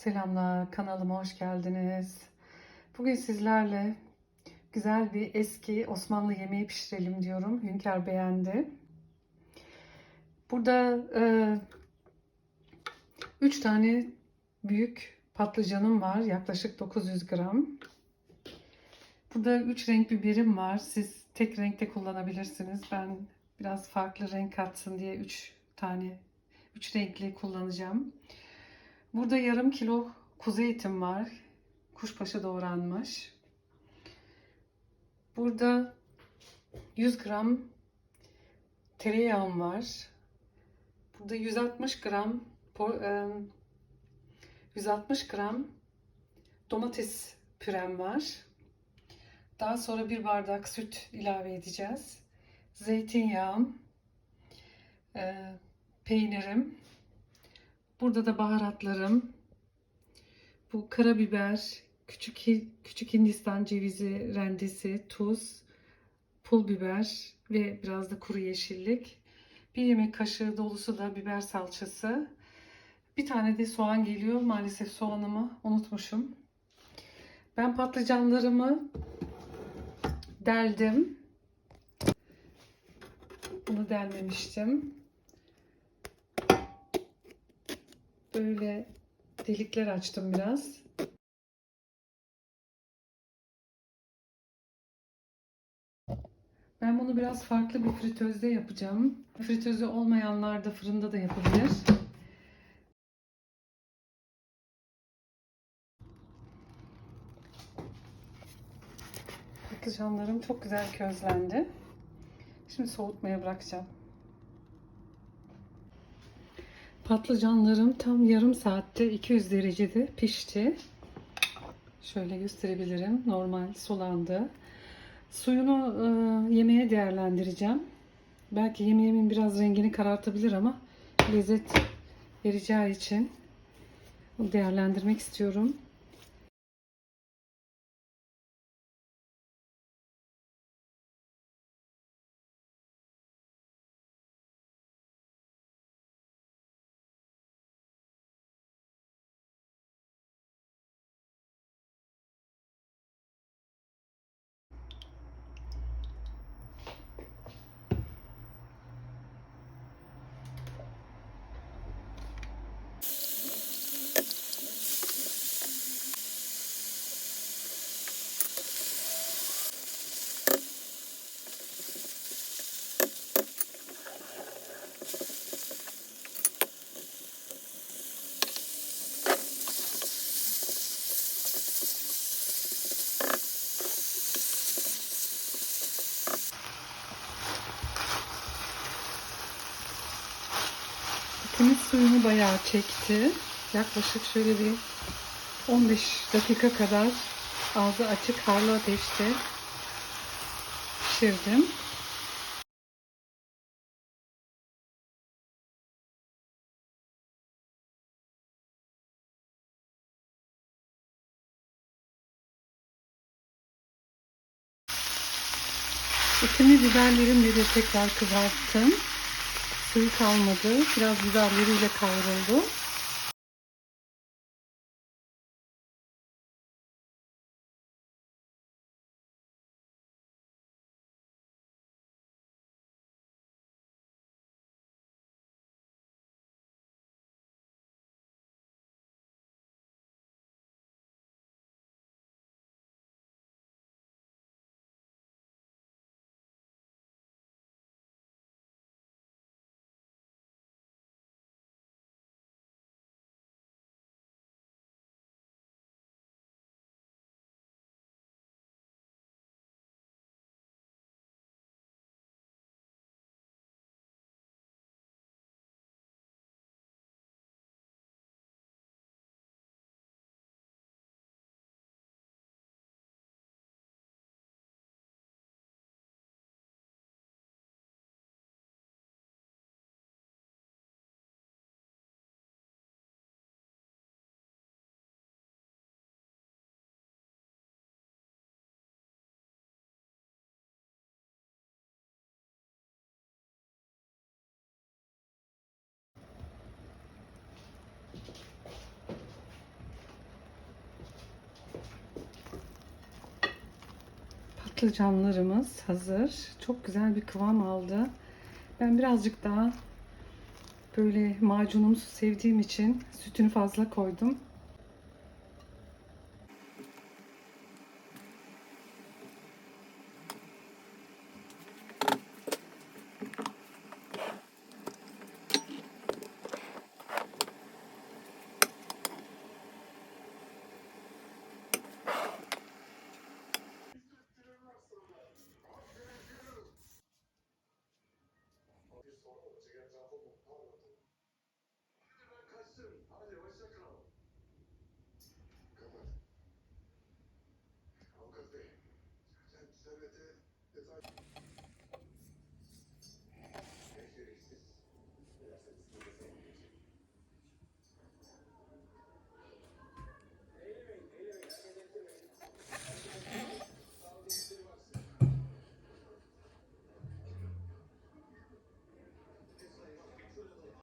Selamlar, kanalıma hoş geldiniz. Bugün sizlerle güzel bir eski Osmanlı yemeği pişirelim diyorum. Hünkar beğendi. Burada 3 tane büyük patlıcanım var. Yaklaşık 900 gram. Burada 3 renk biberim var. Siz tek renkte kullanabilirsiniz. Ben biraz farklı renk katsın diye 3 tane 3 renkli kullanacağım. Burada yarım kilo kuzu etim var. Kuşbaşı doğranmış. Burada 100 gram tereyağım var. Burada 160 gram por- e, 160 gram domates pürem var. Daha sonra bir bardak süt ilave edeceğiz. Zeytinyağım, e, peynirim, Burada da baharatlarım. Bu karabiber, küçük küçük Hindistan cevizi rendesi, tuz, pul biber ve biraz da kuru yeşillik. Bir yemek kaşığı dolusu da biber salçası. Bir tane de soğan geliyor. Maalesef soğanımı unutmuşum. Ben patlıcanlarımı deldim. Bunu delmemiştim. Böyle delikler açtım biraz. Ben bunu biraz farklı bir fritözde yapacağım. Fritözü olmayanlar da fırında da yapabilir. Patlıcanlarım çok güzel közlendi. Şimdi soğutmaya bırakacağım. Patlıcanlarım tam yarım saatte 200 derecede pişti. Şöyle gösterebilirim. Normal sulandı. Suyunu e, yemeğe değerlendireceğim. Belki yemeğimin biraz rengini karartabilir ama lezzet vereceği için değerlendirmek istiyorum. Etimiz suyunu bayağı çekti. Yaklaşık şöyle bir 15 dakika kadar ağzı açık harlı ateşte pişirdim. Etimi biberlerimle de tekrar kızarttım. Suyu kalmadı. Biraz biberleriyle kavruldu. Patlıcanlarımız hazır. Çok güzel bir kıvam aldı. Ben birazcık daha böyle macunumsu sevdiğim için sütünü fazla koydum. sonra olacak etrafı buharla dolu. Hadi ben kaçtım. Hadi hoşça kal. Kapat. Avukat Bey. Sen senete detay...